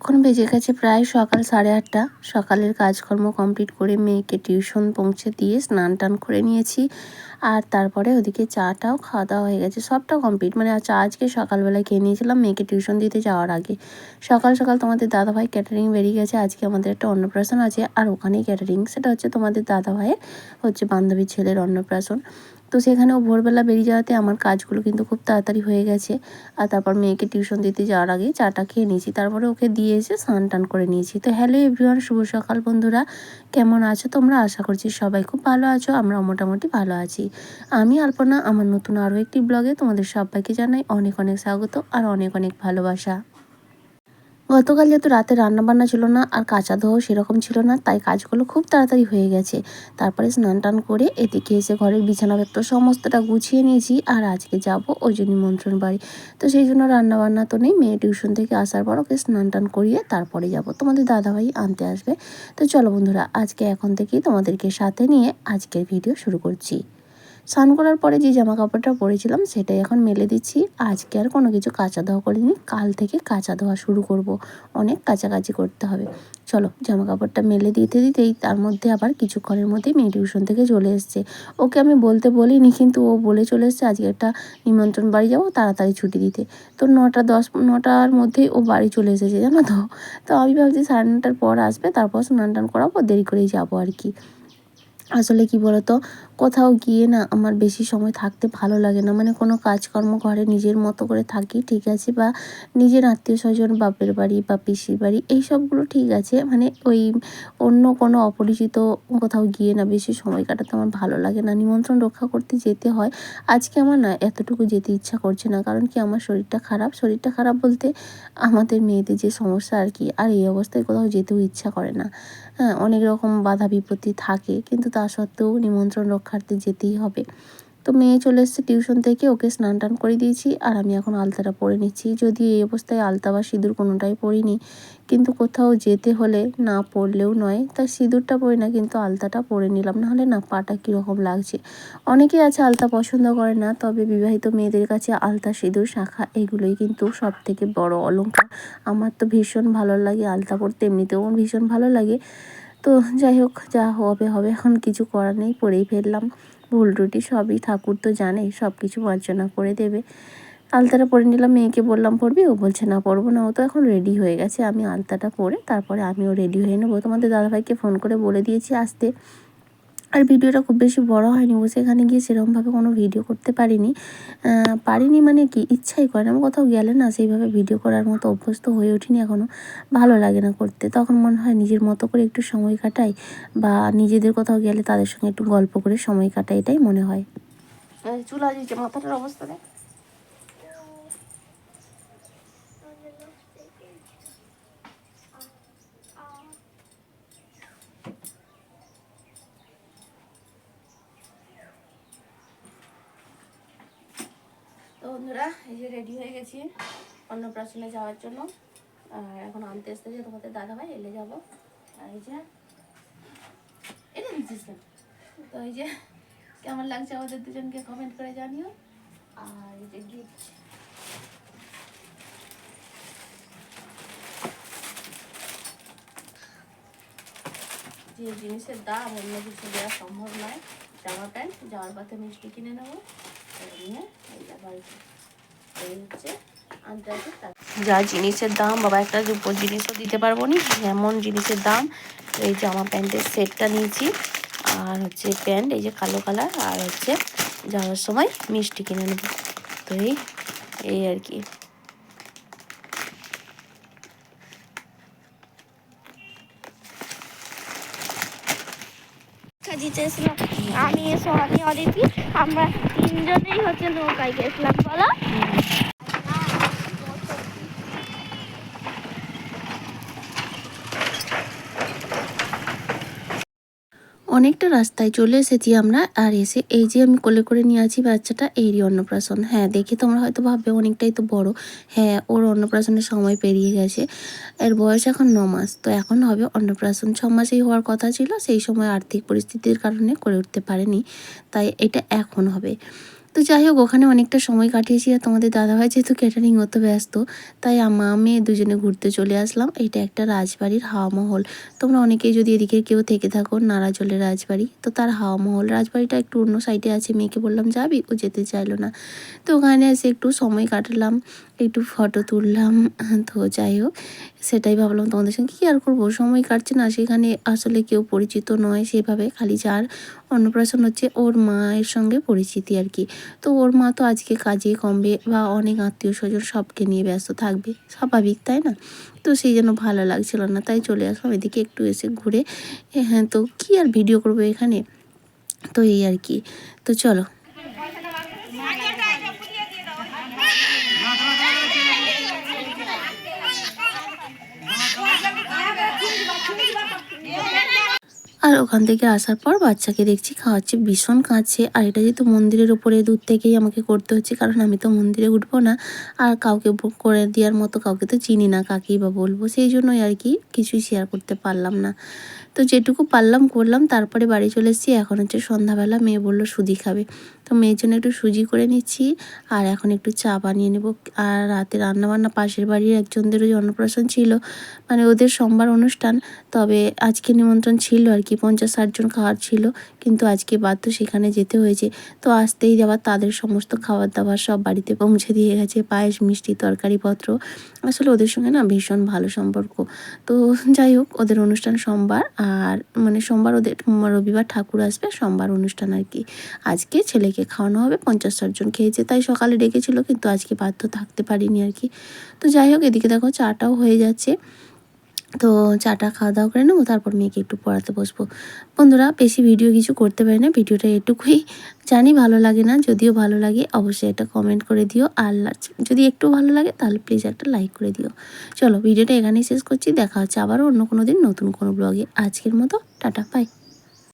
বেজে গেছে প্রায় সকাল সাড়ে আটটা। সকালের কাজকর্ম কমপ্লিট করে মেয়েকে টিউশন পৌঁছে দিয়ে স্নান টান করে নিয়েছি। আর তারপরে ওদিকে চাটাও খাওয়া দাওয়া হয়ে গেছে, সবটা কমপ্লিট। মানে চা আজকে সকালবেলায় খেয়ে নিয়েছিলাম মেয়েকে টিউশন দিতে যাওয়ার আগে। সকাল সকাল তোমাদের দাদাভাই ক্যাটারিং বেরিয়ে গেছে, আজকে আমাদের একটা অন্নপ্রাশন আছে। আর ওখানেই ক্যাটারিং সেটা হচ্ছে তোমাদের দাদাভাইয়ের হচ্ছে বান্ধবীর ছেলের অন্নপ্রাশন। তো সেখানেও ভোরবেলা বেরিয়ে যাওয়াতে আমার কাজগুলো কিন্তু খুব তাড়াতাড়ি হয়ে গেছে। আর তারপর মেয়েকে টিউশন দিতে যাওয়ার আগে চাটা খেয়ে নিয়েছি। তারপরে ওকে দিয়ে এসে স্নান টান করে নিয়েছি। তো হ্যালো এভরিওয়ান, শুভ সকাল বন্ধুরা। কেমন আছো তোমরা? আশা করছি সবাই খুব ভালো আছো আমরা মোটামুটি ভালো আছি। আমি আলপনা, আমার নতুন আরও একটি ব্লগে তোমাদের সবাইকে জানাই অনেক অনেক স্বাগত আর অনেক অনেক ভালোবাসা। গতকাল যেহেতু রাতে রান্নাবান্না ছিল না আর কাঁচা ধোয়াও সেরকম ছিল না, তাই কাজগুলো খুব তাড়াতাড়ি হয়ে গেছে। তারপরে স্নান টান করে এদিকে এসে ঘরের বিছানাপত্র সমস্তটা গুছিয়ে নিয়েছি আর আজকে যাব ওই যে নিমন্ত্রণ বাড়ি। তো সেই জন্য রান্নাবান্না তো নেই, মেয়ে টিউশন থেকে আসার পর ওকে স্নান টান করিয়ে তারপরে যাব। তোমাদের দাদাভাই আনতে আসবে। তো চলো বন্ধুরা, আজকে এখন থেকেই তোমাদেরকে সাথে নিয়ে আজকের ভিডিও শুরু করছি। স্নান করার পরে যে জামা কাপড়টা পরেছিলাম সেটাই এখন মেলে দিচ্ছি। আজকে আর কোনো কিছু কাঁচা ধোয়া করিনি। কাল থেকে কাঁচা ধোয়া শুরু করব। অনেক কাছাকাছি করতে হবে। চলো জামা কাপড়টা মেলে দিতে দিতেই তার মধ্যে আবার কিছুক্ষণের মধ্যেই মেয়ে টিউশন থেকে চলে এসছে। ওকে আমি বলতে বলিনি, কিন্তু ও বলে চলে এসছে, আজকে একটা নিমন্ত্রণ বাড়ি যাব, তাড়াতাড়ি ছুটি দিতে। তো নটা দশ, নটার মধ্যেই ও বাড়ি চলে এসেছে, জানো তো। তো আমি ভাবছি সাড়ে নটার পর আসবে, তারপর স্নান টান করাবো, দেরি করেই যাব আর কি। আসলে কি বলতো কোথাও গিয়ে না আমার বেশি সময় থাকতে ভালো লাগে না। মানে কোনো কাজকর্ম ঘরে নিজের মতো করে থাকি, ঠিক আছে? বা নিজের আত্মীয় স্বজন, বাপের বাড়ি বা পিসির বাড়ি, এই সবগুলো ঠিক আছে। মানে ওই অন্য কোনো অপরিচিত কোথাও গিয়ে না বেশি সময় কাটাতে আমার ভালো লাগে না। নিমন্ত্রণ রক্ষা করতে যেতে হয়। আজকে আমার না এতটুকু যেতে ইচ্ছা করছে না। কারণ কি আমার শরীরটা খারাপ। শরীরটা খারাপ বলতে আমাদের মেয়েদের যে সমস্যা আর কি, আর এই অবস্থায় কোথাও যেতেও ইচ্ছা করে না। হ্যাঁ অনেক রকম বাধা বিপত্তি থাকে। কিন্তু তা সত্ত্বেও নিমন্ত্রণ রক্ষার্থে যেতেই হবে। তো মেয়ে চলে এসছে টিউশন থেকে, ওকে স্নান টান করে দিয়েছি আর আমি এখন আলতাটা পরে নিচ্ছি। যদি এই অবস্থায় আলতা বা সিঁদুর কোনোটাই পরিনি, কিন্তু কোথাও যেতে হলে না পরলেও নয়। তাই সিঁদুরটা পরি না, কিন্তু আলতাটা পরে নিলাম, নাহলে না পাটা কীরকম লাগছে। অনেকেই আছে আলতা পছন্দ করে না, তবে বিবাহিত মেয়েদের কাছে আলতা, সিঁদুর, শাখা এগুলোই কিন্তু সব থেকে বড় অলঙ্কার আমার তো ভীষণ ভালো লাগে আলতা পরতে, এমনিতেও ভীষণ ভালো লাগে। তো যাই হোক, যা হবে হবে। এখন কিছু করার নেই, পড়েই ফেললাম। ভুল রুটি সবই ঠাকুর তো জানে সব কিছু মার্জনা করে দেবে। আলতাটা পরে নিলাম, মেয়েকে বললাম, পড়বি? ও বলছে, না, পড়ব না। ও তো এখন রেডি হয়ে গেছে। আমি আলতাটা পরে, তারপরে আমিও রেডি হয়ে নেব। তোমাদের দাদাভাইকে ফোন করে বলে দিয়েছি আসতে। আর ভিডিওটা খুব বেশি বড় হয়নি বসে এখানে গিয়ে সেরকমভাবে কোনো ভিডিও করতে পারিনি। পারিনি মানে কি, ইচ্ছাই করে না। কোথাও গেলে না সেইভাবে ভিডিও করার মতো অভ্যস্ত হয়ে ওঠিনি এখনও ভালো লাগে না করতে। তখন মনে হয় নিজের মতো করে একটু সময় কাটাই বা নিজেদের কোথাও গেলে তাদের সঙ্গে একটু গল্প করে সময় কাটাই, এটাই মনে হয়। চুলা যে মাথাটার অবস্থা দেখ। বন্ধুরা, এই যে রেডি হয়ে গেছি অন্নপ্রাশনে যাওয়ার জন্য। আর এখন আনতে আসতেছে তোমাদের দাদা ভাই এলে যাব। আর এই যে, এটা দিচ্ছিস তো এই যে, কেমন লাগছে আমাদের দুজনকে কমেন্ট করে জানিও। আর এই যে গিফট যে জিনিসের দাম, অন্য কিছু দেওয়া সম্ভব নয়। জামা প্যান্ট, যাওয়ার পথে মিষ্টি কিনে নেব। নিয়ে এই যে বাড়িতে। এই হচ্ছে যা জিনিসের দাম বাবা একটা রূপোর জিনিসও দিতে পারব নি এমন জিনিসের দাম এই জামা প্যান্টের সেটটা নিয়েছি আর হচ্ছে প্যান্ট এই যে কালো কালার আর হচ্ছে যাওয়ার সময় মিষ্টি কিনে নেব। তো এই এই আর কি। দিতে এসলাম আমি সোহানি অদিতি আমরা তিনজনেই হচ্ছে নৌকায় গেছিলাম বলো? অনেকটা রাস্তায় চলে এসেছি আমরা, আর এসে এই যে আমি কোলে করে নিয়ে আছি বাচ্চাটা এরই অন্নপ্রাশন। হ্যাঁ দেখে তোমরা হয়তো ভাববে অনেকটাই তো বড়। হ্যাঁ ওর অন্নপ্রাশনের সময় পেরিয়ে গেছে। এর বয়স এখন ন মাস, তো এখন হবে অন্নপ্রাশন ছ মাসেই হওয়ার কথা ছিল, সেই সময় আর্থিক পরিস্থিতির কারণে করে উঠতে পারেনি, তাই এটা এখন হবে। তো যাই হোক, ওখানে অনেকটা সময় কাটিয়েছি আর তোমাদের দাদাভাই যেহেতু ক্যাটারিং অত ব্যস্ত, তাই আমা মেয়ে দুজনে ঘুরতে চলে আসলাম। এটা একটা রাজবাড়ির হাওয়া মহল। তোমরা অনেকেই যদি এদিকে কেউ থেকে থাকো নারাজলের রাজবাড়ি, তো তার হাওয়া মহল। রাজবাড়িটা একটু অন্য সাইডে আছে, মেয়েকে বললাম, যাবি? ও যেতে চাইলো না। তো ওখানে এসে একটু সময় কাটালাম, একটু ফটো তুললাম। তো যাই হোক, সেটাই ভাবলাম তোমাদের সঙ্গে, কী আর করব? সময় কাটছে না, সেখানে আসলে কেউ পরিচিত নয়, সেভাবে খালি যার অন্নপ্রাশন হচ্ছে ওর মায়ের সঙ্গে পরিচিতি আর কি। তো ওর মা তো আজকে কাজে কমবে বা অনেক আত্মীয় স্বজন সবকে নিয়ে ব্যস্ত থাকবে। স্বাভাবিক, তাই না? তো সেই জন্য ভালো লাগছিল না, তাই চলে আসলাম এদিকে একটু এসে ঘুরে। হ্যাঁ তো কি আর ভিডিও করব এখানে? তো এই আর কি। তো চলো। আর ওখান থেকে আসার পর বাচ্চাকে দেখছি খাওয়াচ্ছে, ভীষণ কাঁচে আর এটা যেহেতু মন্দিরের উপরে, দূর থেকেই আমাকে করতে হচ্ছে, কারণ আমি তো মন্দিরে উঠবো না। আর কাউকে করে দেওয়ার মতো কাউকে তো চিনি না, কাকেই বা বলব। সেই জন্যই আর কি কিছুই শেয়ার করতে পারলাম না। তো যেটুকু পারলাম করলাম, তারপরে বাড়ি চলে এসেছি। এখন হচ্ছে সন্ধ্যাবেলা মেয়ে বলল সুজি খাবে। তো মেয়ের জন্য একটু সুজি করে নিচ্ছি আর এখন একটু চা বানিয়ে নেব। আর রাতে রান্নাবান্না পাশের বাড়ির একজনদেরও অন্নপ্রাশন ছিল। মানে ওদের সোমবার অনুষ্ঠান, তবে আজকে নিমন্ত্রণ ছিল আর কি, পঞ্চাশ ষাটজন খাওয়ার ছিল। কিন্তু আজকে বাধ্য সেখানে যেতে হয়েছে। তো আসতেই যাবার তাদের সমস্ত খাবার দাবার সব বাড়িতে পৌঁছে দিয়ে গেছে। পায়েস, মিষ্টি, তরকারিপত্র। আসলে ওদের সঙ্গে না ভীষণ ভালো সম্পর্ক। তো যাই হোক, ওদের অনুষ্ঠান সোমবার আর মানে সোমবার ওদের রবিবার ঠাকুর আসবে, সোমবার অনুষ্ঠান আর কি। আজকে ছেলেকে খাওয়ানো হবে পঞ্চাশ ষাটজন খেয়েছে, তাই সকালে ডেকেছিল, কিন্তু আজকে বাধ্য থাকতে পারিনি আর কি। তো যাই হোক, এদিকে দেখো চাটাও হয়ে যাচ্ছে। তো চাটা খাওয়া দাওয়া করে নেব, তারপর মেয়েকে একটু পড়াতে বসবো। বন্ধুরা, বেশি ভিডিও কিছু করতে পারি না, ভিডিওটা এটুকুই। জানি ভালো লাগে না, যদিও ভালো লাগে, অবশ্যই একটা কমেন্ট করে দিও। আর যদি একটু ভালো লাগে, তাহলে প্লিজ একটা লাইক করে দিও। চলো, ভিডিওটা এখানেই শেষ করছি, দেখা হচ্ছে আবারও অন্য কোনো দিন নতুন কোনো ব্লগে আজকের মতো, টাটা বাই